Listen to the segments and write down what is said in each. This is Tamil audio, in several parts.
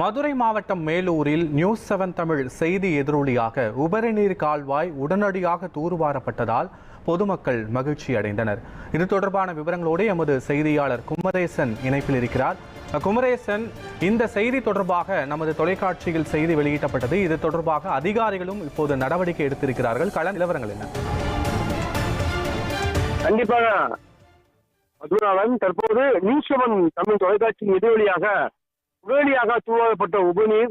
மதுரை மாவட்டம் மேலூரில் நியூஸ் செவன் தமிழ் செய்தி எதிரொலியாக உபரிநீர் கால்வாய் உடனடியாக தூர்வாரப்பட்டதால் பொதுமக்கள் மகிழ்ச்சி அடைந்தனர். இது தொடர்பான விவரங்களோடு எமது செய்தியாளர் குமரேசன் இணைப்பில் இருக்கிறார். குமரேசன் இந்த செய்தி தொடர்பாக நமது தொலைக்காட்சியில் செய்தி வெளியிட்டப்பட்டது. இது தொடர்பாக அதிகாரிகளும் இப்போது நடவடிக்கை எடுத்திருக்கிறார்கள். கள நிலவரங்கள் என்ன? கண்டிப்பாக. தற்போது நியூஸ் செவன் தமிழ் தொலைக்காட்சியின் எதிரொலியாக உடனடியாக தூவாக்கப்பட்ட உபநீர்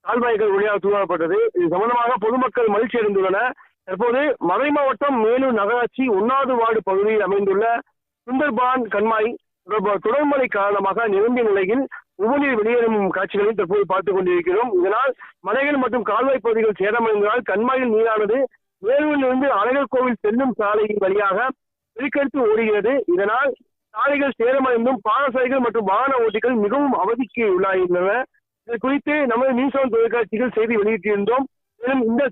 கால்வாய்கள் வழியாக தூவாக்கப்பட்டது இது சம்பந்தமாக பொதுமக்கள் மகிழ்ச்சி அடைந்துள்ளனர் தற்போது மறை மாவட்டம் மேலூர் நகராட்சி ஒன்னாவது வார்டு பகுதியில் அமைந்துள்ள சுந்தர்பான் கண்மாய் தொடர்பு- தொடர்மழை காரணமாக நிரம்பிய நிலையில் உபநீர் வெளியேறும் காட்சிகளை தற்போது பார்த்துக் கொண்டிருக்கிறோம். இதனால் மலைகள் மற்றும் கால்வாய் பகுதிகள் சேதமடைந்ததால் கண்மாயில் நீரானது மேலூரிலிருந்து அழகர் கோவில் செல்லும் சாலையின் வழியாக பெருக்கெடுத்து ஓடுகிறது. இதனால் சாலைகள் சேதமடைந்தும் பாதசாரிகள் மற்றும் வாகன ஓட்டிகள் மிகவும் அவதிக்கு உள்ளாகின்றன இது குறித்து நமது நியூஸ் செவன் தொலைக்காட்சிகள் செய்தி வெளியிட்டிருந்தோம். மேலும் இந்த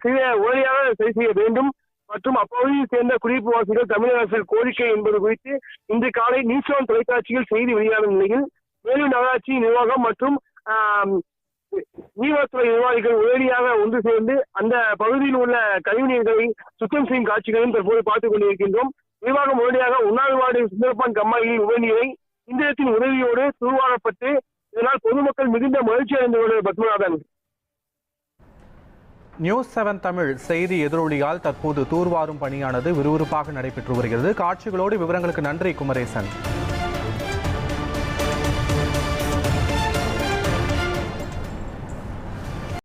உடனடியாக சரி செய்ய வேண்டும். மற்றும் அப்பகுதியில் சேர்ந்த குடியிருப்பு வாசிகள் தமிழக அரசு கோரிக்கை என்பது குறித்து இன்று காலை நியூஸ் செவன் தொலைக்காட்சியில் செய்தி வெளியான நிலையில் மேலும் நகராட்சி நிர்வாகம் மற்றும் நீர்வளத்துறை நிர்வாகிகள் உடனடியாக ஒன்று சேர்ந்து அந்த பகுதியில் உள்ள கழிவுநீர்களை சுத்தம் செய்யும் காட்சிகளையும் தற்போது பார்த்துக் கொண்டிருக்கின்றோம். விரிவாக முறையாக உண்ணாவிரவாடி சுந்தரப்பான் கம்மாயில் உபநீரை இந்தியத்தின் உதவியோடு தூர்வாரப்பட்டு இதனால் பொதுமக்கள் மிகுந்த மகிழ்ச்சி அடைந்துள்ளது பத்மநாதன். நியூஸ் செவன் தமிழ் செய்தி எதிரொலியால் தற்போது தூர்வாரும் பணியானது விறுவிறுப்பாக நடைபெற்று வருகிறது. காட்சிகளோடு விவரங்களுக்கு நன்றி குமரேசன்.